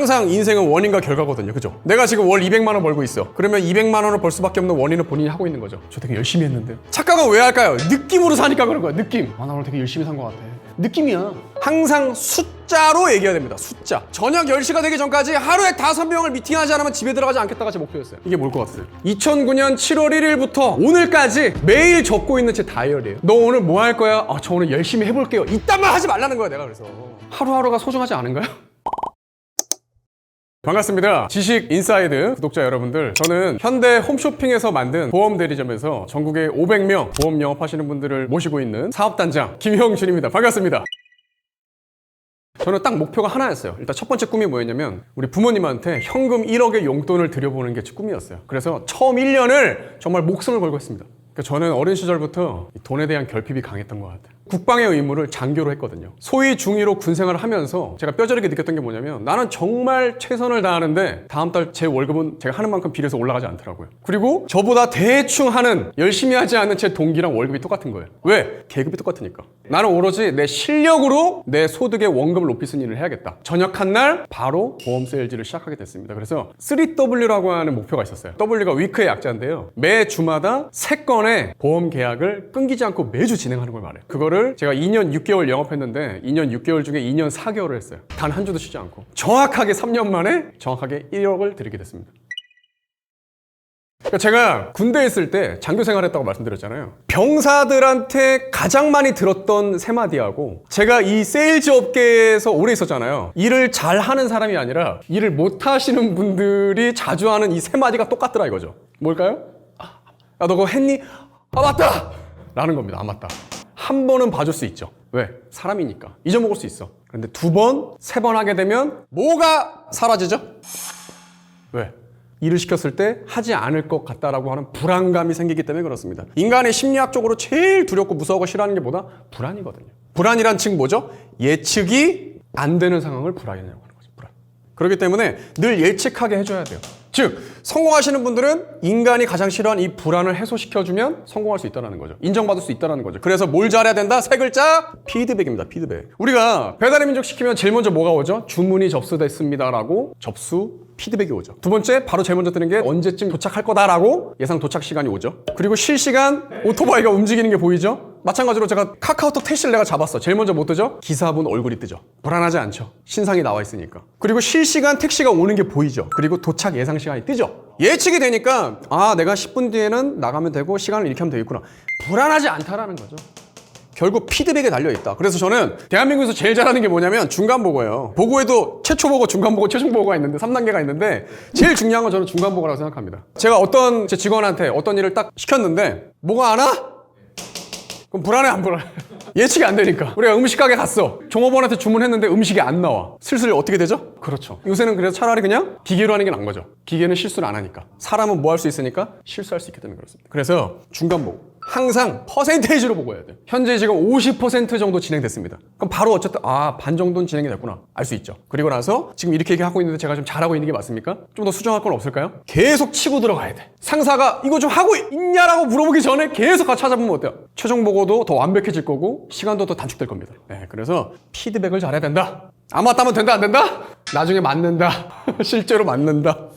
항상 인생은 원인과 결과거든요. 그죠? 내가 지금 월 200만 원 벌고 있어. 그러면 200만 원을 벌 수밖에 없는 원인은 본인이 하고 있는 거죠. 저 되게 열심히 했는데. 착각은 왜 할까요? 느낌으로 사니까 그런 거야. 느낌. 아, 나 오늘 되게 열심히 산 것 같아. 느낌이야. 항상 숫자로 얘기해야 됩니다. 숫자. 저녁 10시가 되기 전까지 하루에 5명을 미팅하지 않으면 집에 들어가지 않겠다가 제 목표였어요. 이게 뭘 것 같으세요? 2009년 7월 1일부터 오늘까지 매일 적고 있는 제 다이어리예요. 너 오늘 뭐 할 거야? 아, 저 오늘 열심히 해볼게요. 이딴 말 하지 말라는 거야, 내가 그래서. 하루하루가 소중하지 않은가요? 반갑습니다. 지식 인사이드 구독자 여러분들. 저는 현대 홈쇼핑에서 만든 보험 대리점에서 전국에 500명 보험 영업하시는 분들을 모시고 있는 사업단장 김형준입니다. 반갑습니다. 저는 딱 목표가 하나였어요. 일단 첫 번째 꿈이 뭐였냐면 우리 부모님한테 현금 1억의 용돈을 드려보는 게 제 꿈이었어요. 그래서 처음 1년을 정말 목숨을 걸고 했습니다. 그러니까 저는 어린 시절부터 이 돈에 대한 결핍이 강했던 것 같아요. 국방의 의무를 장교로 했거든요. 소위 중위로 군생활을 하면서 제가 뼈저리게 느꼈던 게 뭐냐면 나는 정말 최선을 다하는데 다음 달 제 월급은 제가 하는 만큼 비례해서 올라가지 않더라고요. 그리고 저보다 대충 하는 열심히 하지 않는 제 동기랑 월급이 똑같은 거예요. 왜? 계급이 똑같으니까. 나는 오로지 내 실력으로 내 소득의 원금을 높이 쓰는 일을 해야겠다. 전역한 날 바로 보험 세일즈를 시작하게 됐습니다. 그래서 3W라고 하는 목표가 있었어요. W가 위크의 약자인데요. 매 주마다 세건의 보험 계약을 끊기지 않고 매주 진행하는 걸 말해요. 그거를 제가 2년 6개월 영업했는데 2년 6개월 중에 2년 4개월을 했어요. 단 한 주도 쉬지 않고. 정확하게 3년 만에 정확하게 1억을 드리게 됐습니다. 그러니까 제가 군대에 있을 때 장교 생활했다고 말씀드렸잖아요. 병사들한테 가장 많이 들었던 세 마디하고 제가 이 세일즈 업계에서 오래 있었잖아요. 일을 잘 하는 사람이 아니라 일을 못 하시는 분들이 자주 하는 이 세 마디가 똑같더라 이거죠. 뭘까요? 아, 야, 너 그거 했니? 아, 맞다! 라는 겁니다. 아, 맞다. 한 번은 봐줄 수 있죠. 왜? 사람이니까. 잊어먹을 수 있어. 그런데 두 번, 세 번 하게 되면 뭐가 사라지죠? 왜? 일을 시켰을 때 하지 않을 것 같다라고 하는 불안감이 생기기 때문에 그렇습니다. 인간의 심리학적으로 제일 두렵고 무서워하고 싫어하는 게 뭐다? 불안이거든요. 불안이란 즉 뭐죠? 예측이 안 되는 상황을 불안이라고 하는 거죠. 불안. 그렇기 때문에 늘 예측하게 해줘야 돼요. 즉 성공하시는 분들은 인간이 가장 싫어하는 이 불안을 해소시켜주면 성공할 수 있다는 거죠. 인정받을 수 있다는 거죠. 그래서 뭘 잘해야 된다? 세 글자 피드백입니다. 피드백. 우리가 배달의 민족 시키면 제일 먼저 뭐가 오죠? 주문이 접수됐습니다 라고 접수 피드백이 오죠. 두 번째 바로 제일 먼저 뜨는 게 언제쯤 도착할 거다라고 예상 도착 시간이 오죠. 그리고 실시간 오토바이가 움직이는 게 보이죠. 마찬가지로 제가 카카오톡 택시를 내가 잡았어. 제일 먼저 못 뜨죠? 기사분 얼굴이 뜨죠. 불안하지 않죠. 신상이 나와 있으니까. 그리고 실시간 택시가 오는 게 보이죠. 그리고 도착 예상 시간이 뜨죠. 예측이 되니까 아 내가 10분 뒤에는 나가면 되고 시간을 이렇게 하면 되겠구나. 불안하지 않다라는 거죠. 결국 피드백에 달려 있다. 그래서 저는 대한민국에서 제일 잘하는 게 뭐냐면 중간 보고예요. 보고에도 최초 보고, 중간 보고, 최종 보고가 있는데 3단계가 있는데 제일 중요한 건 저는 중간 보고라고 생각합니다. 제가 어떤 제 직원한테 어떤 일을 딱 시켰는데 뭐가 안 와? 그럼 불안해 안 불안해? 예측이 안 되니까. 우리가 음식 가게 갔어. 종업원한테 주문했는데 음식이 안 나와. 슬슬 어떻게 되죠? 그렇죠. 요새는 그래서 차라리 그냥 기계로 하는 게 나은 거죠. 기계는 실수를 안 하니까. 사람은 뭐 할 수 있으니까 실수할 수 있기 때문에 그렇습니다. 그래서 중간 보고. 항상 퍼센테이지로 보고 해야 돼요. 현재 지금 50% 정도 진행됐습니다. 그럼 바로 어쨌든 아 반 정도는 진행이 됐구나 알 수 있죠. 그리고 나서 지금 이렇게 얘기하고 있는데 제가 좀 잘하고 있는 게 맞습니까? 좀 더 수정할 건 없을까요? 계속 치고 들어가야 돼. 상사가 이거 좀 하고 있냐라고 물어보기 전에 계속 같이 찾아보면 어때요? 최종 보고도 더 완벽해질 거고 시간도 더 단축될 겁니다. 네, 그래서 피드백을 잘해야 된다. 안 맞다면 된다 안 된다? 나중에 맞는다. 실제로 맞는다.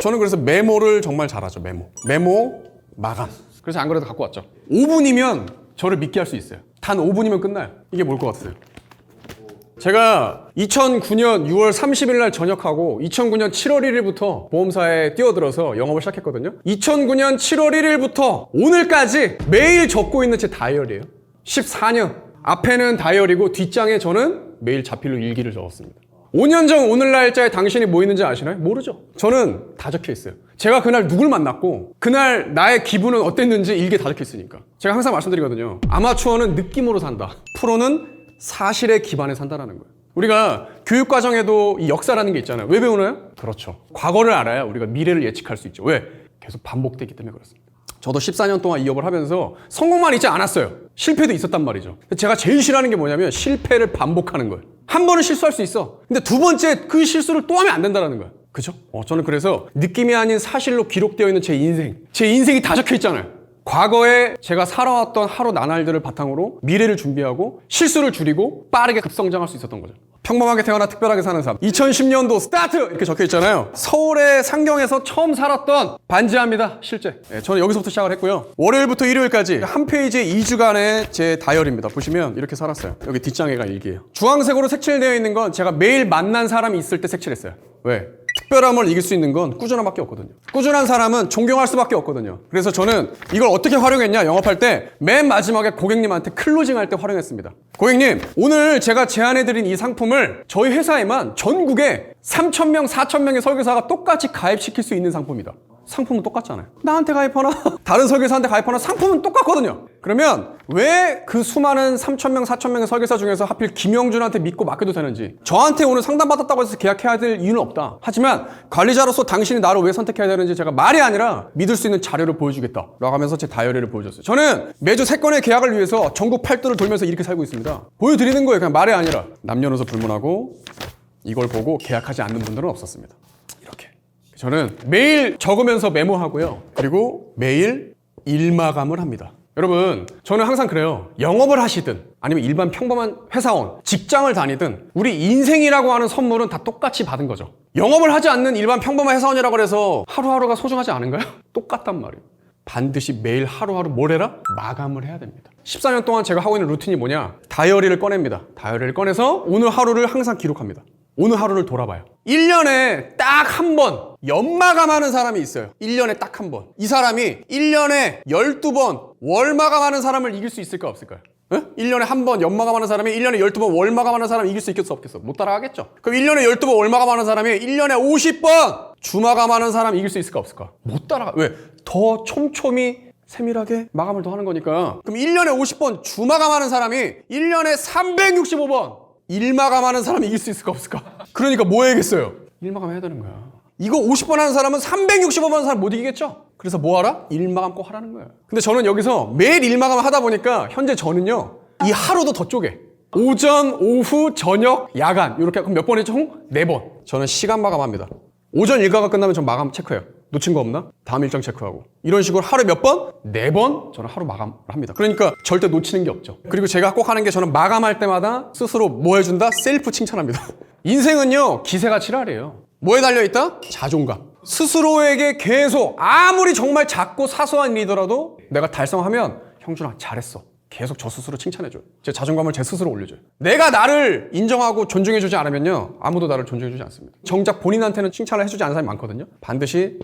저는 그래서 메모를 정말 잘하죠, 메모. 메모, 마감. 그래서 안 그래도 갖고 왔죠. 5분이면 저를 믿게 할 수 있어요. 단 5분이면 끝나요. 이게 뭘 것 같으세요? 제가 2009년 6월 30일 날 전역하고 2009년 7월 1일부터 보험사에 뛰어들어서 영업을 시작했거든요. 2009년 7월 1일부터 오늘까지 매일 적고 있는 제 다이어리예요. 14년. 앞에는 다이어리고 뒷장에 저는 매일 자필로 일기를 적었습니다. 5년 전 오늘 날짜에 당신이 뭐 있는지 아시나요? 모르죠. 저는 다 적혀 있어요. 제가 그날 누굴 만났고 그날 나의 기분은 어땠는지 일기에 다 적혀 있으니까. 제가 항상 말씀드리거든요. 아마추어는 느낌으로 산다. 프로는 사실에 기반해 산다라는 거예요. 우리가 교육 과정에도 이 역사라는 게 있잖아요. 왜 배우나요? 그렇죠. 과거를 알아야 우리가 미래를 예측할 수 있죠. 왜? 계속 반복되기 때문에 그렇습니다. 저도 14년 동안 이 업을 하면서 성공만 있지 않았어요. 실패도 있었단 말이죠. 제가 제일 싫어하는 게 뭐냐면 실패를 반복하는 거예요. 한 번은 실수할 수 있어. 근데 두 번째 그 실수를 또 하면 안 된다는 거예요. 그죠? 어, 저는 그래서 느낌이 아닌 사실로 기록되어 있는 제 인생. 제 인생이 다 적혀 있잖아요. 과거에 제가 살아왔던 하루 나날들을 바탕으로 미래를 준비하고 실수를 줄이고 빠르게 급성장할 수 있었던 거죠. 평범하게 태어나 특별하게 사는 삶. 2010년도 스타트! 이렇게 적혀 있잖아요. 서울의 상경에서 처음 살았던 반지하입니다. 실제. 네, 저는 여기서부터 시작을 했고요. 월요일부터 일요일까지 한 페이지에 2주간의 제 다이어리입니다. 보시면 이렇게 살았어요. 여기 뒷장에가 일기예요. 주황색으로 색칠되어 있는 건 제가 매일 만난 사람이 있을 때 색칠했어요. 왜? 특별함을 이길 수 있는 건 꾸준함밖에 없거든요. 꾸준한 사람은 존경할 수밖에 없거든요. 그래서 저는 이걸 어떻게 활용했냐 영업할 때 맨 마지막에 고객님한테 클로징 할 때 활용했습니다. 고객님 오늘 제가 제안해드린 이 상품을 저희 회사에만 전국에 3,000명, 4,000명의 설계사가 똑같이 가입시킬 수 있는 상품이다. 상품은 똑같잖아요. 나한테 가입하나? 다른 설계사한테 가입하나? 상품은 똑같거든요. 그러면 왜 그 수많은 3,000명, 4,000명의 설계사 중에서 하필 김영준한테 믿고 맡겨도 되는지 저한테 오늘 상담받았다고 해서 계약해야 될 이유는 없다. 하지만 관리자로서 당신이 나를 왜 선택해야 되는지 제가 말이 아니라 믿을 수 있는 자료를 보여주겠다. 라고 하면서 제 다이어리를 보여줬어요. 저는 매주 세건의 계약을 위해서 전국 팔도를 돌면서 이렇게 살고 있습니다. 보여드리는 거예요. 그냥 말이 아니라. 남녀노소 불문하고 이걸 보고 계약하지 않는 분들은 없었습니다. 이렇게. 저는 매일 적으면서 메모하고요. 그리고 매일 일마감을 합니다. 여러분, 저는 항상 그래요. 영업을 하시든 아니면 일반 평범한 회사원, 직장을 다니든 우리 인생이라고 하는 선물은 다 똑같이 받은 거죠. 영업을 하지 않는 일반 평범한 회사원이라고 해서 하루하루가 소중하지 않은가요? 똑같단 말이에요. 반드시 매일 하루하루 뭘 해라? 마감을 해야 됩니다. 14년 동안 제가 하고 있는 루틴이 뭐냐? 다이어리를 꺼냅니다. 다이어리를 꺼내서 오늘 하루를 항상 기록합니다. 오늘 하루를 돌아봐요. 1년에 딱 한 번 연마감하는 사람이 있어요. 1년에 딱 한 번. 이 사람이 1년에 12번 월마감하는 사람을 이길 수 있을까 없을까요? 에? 1년에 한 번 연마감하는 사람이 1년에 12번 월마감하는 사람을 이길 수 있겠어 없겠어? 못 따라가겠죠. 그럼 1년에 12번 월마감하는 사람이 1년에 50번 주마감하는 사람 이길 수 있을까 없을까? 못 따라가. 왜? 더 촘촘히 세밀하게 마감을 더 하는 거니까. 그럼 1년에 50번 주마감하는 사람이 1년에 365번 일마감하는 사람이 이길 수 있을까 없을까? 그러니까 뭐 해야겠어요? 일마감 해야 되는 거야. 이거 50번 하는 사람은 365번 하는 사람 못 이기겠죠? 그래서 뭐 하라? 일 마감 꼭 하라는 거예요. 근데 저는 여기서 매일 일 마감 하다 보니까 현재 저는요, 이 하루도 더 쪼개. 오전, 오후, 저녁, 야간. 이렇게 그럼 몇번 했죠? 총? 네 번. 저는 시간 마감합니다. 오전 일과가 끝나면 전 마감 체크해요. 놓친 거 없나? 다음 일정 체크하고. 이런 식으로 하루에 몇 번? 네 번? 저는 하루 마감을 합니다. 그러니까 절대 놓치는 게 없죠. 그리고 제가 꼭 하는 게 저는 마감할 때마다 스스로 뭐 해준다? 셀프 칭찬합니다. 인생은요, 기세가 칠알이에요. 뭐에 달려있다? 자존감. 스스로에게 계속 아무리 정말 작고 사소한 일이더라도 내가 달성하면 형준아 잘했어. 계속 저 스스로 칭찬해줘요. 제 자존감을 제 스스로 올려줘요. 내가 나를 인정하고 존중해주지 않으면요. 아무도 나를 존중해주지 않습니다. 정작 본인한테는 칭찬을 해주지 않는 사람이 많거든요. 반드시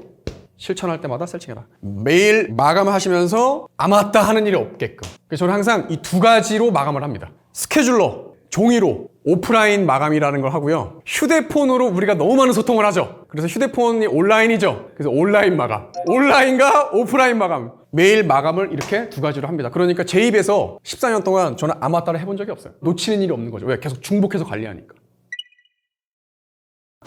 실천할 때마다 셀칭해라. 매일 마감하시면서 아 맞다 하는 일이 없게끔. 그래서 저는 항상 이 두 가지로 마감을 합니다. 스케줄러, 종이로, 오프라인 마감이라는 걸 하고요. 휴대폰으로 우리가 너무 많은 소통을 하죠. 그래서 휴대폰이 온라인이죠. 그래서 온라인 마감. 온라인과 오프라인 마감. 매일 마감을 이렇게 두 가지로 합니다. 그러니까 제 입에서 14년 동안 저는 아마따를 해본 적이 없어요. 놓치는 일이 없는 거죠. 왜? 계속 중복해서 관리하니까.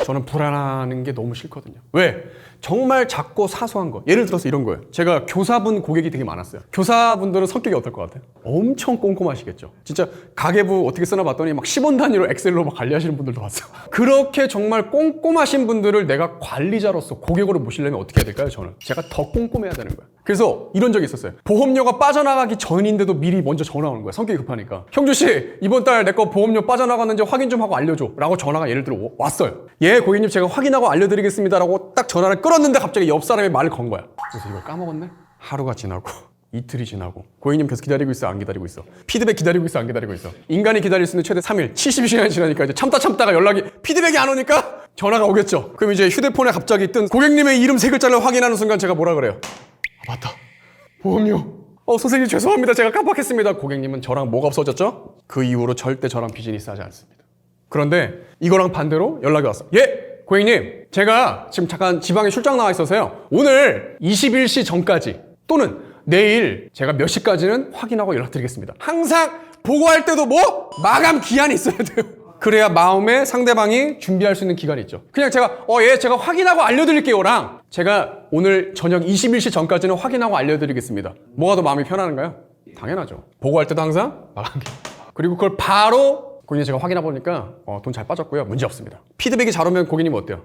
저는 불안하는 게 너무 싫거든요. 왜? 정말 작고 사소한 거. 예를 들어서 이런 거예요. 제가 교사분 고객이 되게 많았어요. 교사분들은 성격이 어떨 것 같아요? 엄청 꼼꼼하시겠죠. 진짜 가계부 어떻게 쓰나 봤더니 막 10원 단위로 엑셀로 막 관리하시는 분들도 봤어요. 그렇게 정말 꼼꼼하신 분들을 내가 관리자로서 고객으로 모시려면 어떻게 해야 될까요? 저는. 제가 더 꼼꼼해야 되는 거예요. 그래서 이런 적이 있었어요. 보험료가 빠져나가기 전인데도 미리 먼저 전화 오는 거예요. 성격이 급하니까. 형주 씨, 이번 달 내 거 보험료 빠져나갔는지 확인 좀 하고 알려줘. 라고 전화가 예를 들어 왔어요. 예, 고객님 제가 확인하고 알려드리겠습니다. 라고 딱 전화를 끌었는데 갑자기 옆 사람이 말을 건 거야. 그래서 이걸 까먹었네? 하루가 지나고. 이틀이 지나고 고객님 계속 기다리고 있어 안 기다리고 있어 피드백 기다리고 있어 안 기다리고 있어 인간이 기다릴 수 있는 최대 3일 70시간이 지나니까 이제 참다 참다가 연락이 피드백이 안 오니까 전화가 오겠죠 그럼 이제 휴대폰에 갑자기 뜬 고객님의 이름 세 글자를 확인하는 순간 제가 뭐라 그래요 아 맞다 보험료 어 선생님 죄송합니다 제가 깜빡했습니다 고객님은 저랑 뭐가 없어졌죠? 그 이후로 절대 저랑 비즈니스 하지 않습니다 그런데 이거랑 반대로 연락이 왔어. 예, 고객님, 제가 지금 잠깐 지방에 출장 나와 있어서요. 오늘 21시 전까지 또는 내일 제가 몇 시까지는 확인하고 연락드리겠습니다. 항상 보고할 때도 뭐 마감 기한이 있어야 돼요. 그래야 마음에 상대방이 준비할 수 있는 기간이 있죠. 그냥 제가 어 예 제가 확인하고 알려드릴게요랑 제가 오늘 저녁 21시 전까지는 확인하고 알려드리겠습니다. 뭐가 더 마음이 편한가요? 당연하죠. 보고할 때도 항상 마감 기한. 그리고 그걸 바로 고객님 제가 확인해 보니까 어, 돈 잘 빠졌고요. 문제 없습니다. 피드백이 잘 오면 고객님 어때요?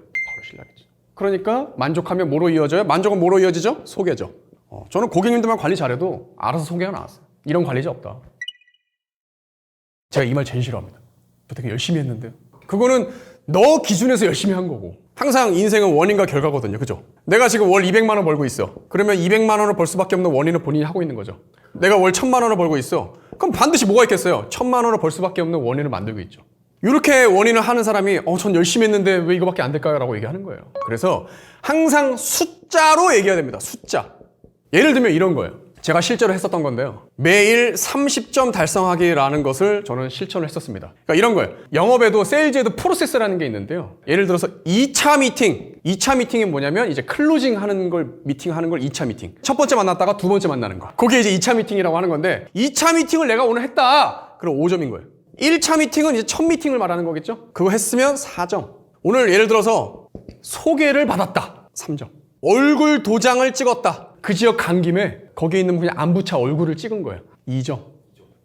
신뢰하겠죠. 그러니까 만족하면 뭐로 이어져요? 만족은 뭐로 이어지죠? 소개죠. 어, 어, 저는 고객님들만 관리 잘해도 알아서 소개가 나왔어요. 이런 관리자 없다. 제가 이 말 제일 싫어합니다. 저 되게 열심히 했는데. 그거는 너 기준에서 열심히 한 거고. 항상 인생은 원인과 결과거든요. 그죠? 내가 지금 월 200만 원 벌고 있어. 그러면 200만 원을 벌 수밖에 없는 원인은 본인이 하고 있는 거죠. 내가 월 1000만 원을 벌고 있어. 그럼 반드시 뭐가 있겠어요? 1000만 원을 벌 수밖에 없는 원인을 만들고 있죠. 이렇게 원인을 하는 사람이 어, 전 열심히 했는데 왜 이거밖에 안 될까요? 라고 얘기하는 거예요. 그래서 항상 숫자로 얘기해야 됩니다. 숫자. 예를 들면 이런 거예요. 제가 실제로 했었던 건데요. 매일 30점 달성하기라는 것을 저는 실천을 했었습니다. 그러니까 이런 거예요. 영업에도 세일즈에도 프로세스라는 게 있는데요. 예를 들어서 2차 미팅. 2차 미팅이 뭐냐면 이제 클로징 하는 걸 미팅 하는 걸 2차 미팅. 첫 번째 만났다가 두 번째 만나는 거. 그게 이제 2차 미팅이라고 하는 건데 2차 미팅을 내가 오늘 했다. 그럼 5점인 거예요. 1차 미팅은 이제 첫 미팅을 말하는 거겠죠? 그거 했으면 4점. 오늘 예를 들어서 소개를 받았다. 3점. 얼굴 도장을 찍었다. 그 지역 간 김에 거기에 있는 그냥 안부차 얼굴을 찍은 거예요. 2점.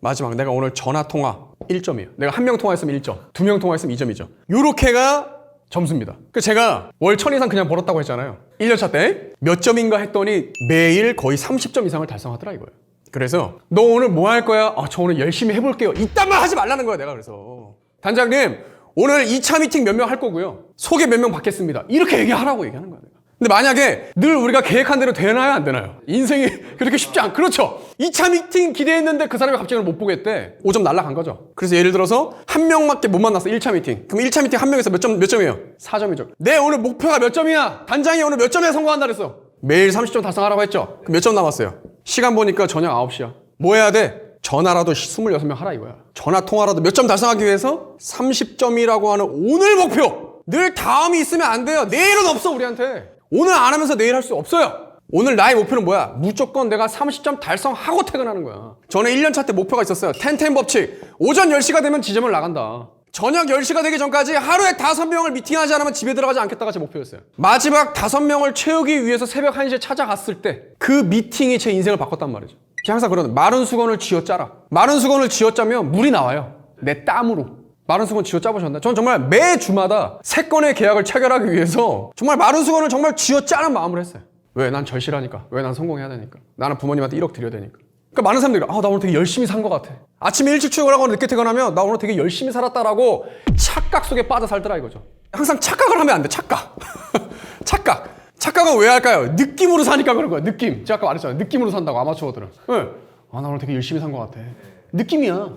마지막 내가 오늘 전화 통화 1점이에요. 내가 한 명 통화했으면 1점, 두 명 통화했으면 2점이죠. 요렇게가 점수입니다. 그 제가 월1000 이상 그냥 벌었다고 했잖아요. 1년차 때 몇 점인가 했더니 매일 거의 30점 이상을 달성하더라 이거예요. 그래서 너 오늘 뭐 할 거야? 아, 저 오늘 열심히 해볼게요. 이딴 말 하지 말라는 거야 내가 그래서. 단장님 오늘 2차 미팅 몇 명 할 거고요. 소개 몇 명 받겠습니다. 이렇게 얘기하라고 얘기하는 거야 내가. 근데 만약에 늘 우리가 계획한 대로 되나요 안 되나요? 인생이 그렇게 쉽지 않 그렇죠 2차 미팅 기대했는데 그 사람이 갑자기 못 보겠대 5점 날라간 거죠 그래서 예를 들어서 한 명밖에 못 만났어 1차 미팅 그럼 1차 미팅 한 명에서 몇 점 몇 점이에요? 4점이죠 내 오늘 목표가 몇 점이야? 단장이 오늘 몇 점에 성공한다 그랬어 매일 30점 달성하라고 했죠 그럼 몇 점 남았어요? 시간 보니까 저녁 9시야 뭐 해야 돼? 전화라도 26명 하라 이거야 전화 통화라도 몇 점 달성하기 위해서 30점이라고 하는 오늘 목표 늘 다음이 있으면 안 돼요 내일은 없어 우리한테 오늘 안 하면서 내일 할 수 없어요. 오늘 나의 목표는 뭐야? 무조건 내가 30점 달성하고 퇴근하는 거야. 저는 1년차 때 목표가 있었어요. 텐텐 법칙. 오전 10시가 되면 지점을 나간다. 저녁 10시가 되기 전까지 하루에 5명을 미팅하지 않으면 집에 들어가지 않겠다가 제 목표였어요. 마지막 5명을 채우기 위해서 새벽 1시에 찾아갔을 때 그 미팅이 제 인생을 바꿨단 말이죠. 제가 항상 그러는 마른 수건을 쥐어짜라. 마른 수건을 쥐어짜면 물이 나와요. 내 땀으로. 마른 수건 쥐어 짜보셨나요? 전 정말 매 주마다 세 건의 계약을 체결하기 위해서 정말 마른 수건을 정말 쥐어 짜는 마음을 했어요. 왜? 난 절실하니까. 왜? 난 성공해야 되니까. 나는 부모님한테 1억 드려야 되니까. 그러니까 많은 사람들이 아, 나 오늘 되게 열심히 산 것 같아. 아침에 일찍 출근하고 늦게 퇴근하면 나 오늘 되게 열심히 살았다라고 착각 속에 빠져 살더라 이거죠. 항상 착각을 하면 안 돼. 착각. 착각. 착각은 왜 할까요? 느낌으로 사니까 그런 거야. 느낌. 제가 아까 말했잖아요. 느낌으로 산다고 아마추어들은. 네. 아, 나 오늘 되게 열심히 산 것 같아. 느낌이야.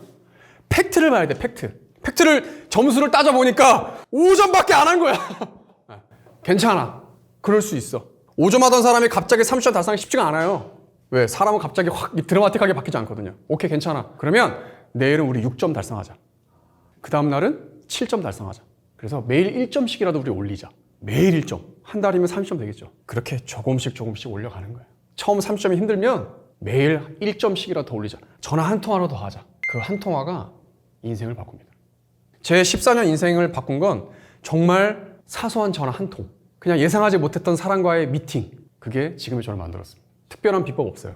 팩트를 봐야 돼. 팩트. 팩트를 점수를 따져 보니까 5점밖에 안 한 거야. 괜찮아. 그럴 수 있어. 5점 하던 사람이 갑자기 30점 달성하기 쉽지가 않아요. 왜? 사람은 갑자기 확 드라마틱하게 바뀌지 않거든요. 오케이, 괜찮아. 그러면 내일은 우리 6점 달성하자. 그 다음날은 7점 달성하자. 그래서 매일 1점씩이라도 우리 올리자. 매일 1점. 한 달이면 30점 되겠죠. 그렇게 조금씩 조금씩 올려가는 거예요. 처음 30점이 힘들면 매일 1점씩이라도 더 올리자. 전화 한 통화로 더 하자. 그 한 통화가 인생을 바꿉니다. 제 14년 인생을 바꾼 건 정말 사소한 전화 한 통. 그냥 예상하지 못했던 사람과의 미팅. 그게 지금의 저를 만들었습니다. 특별한 비법 없어요.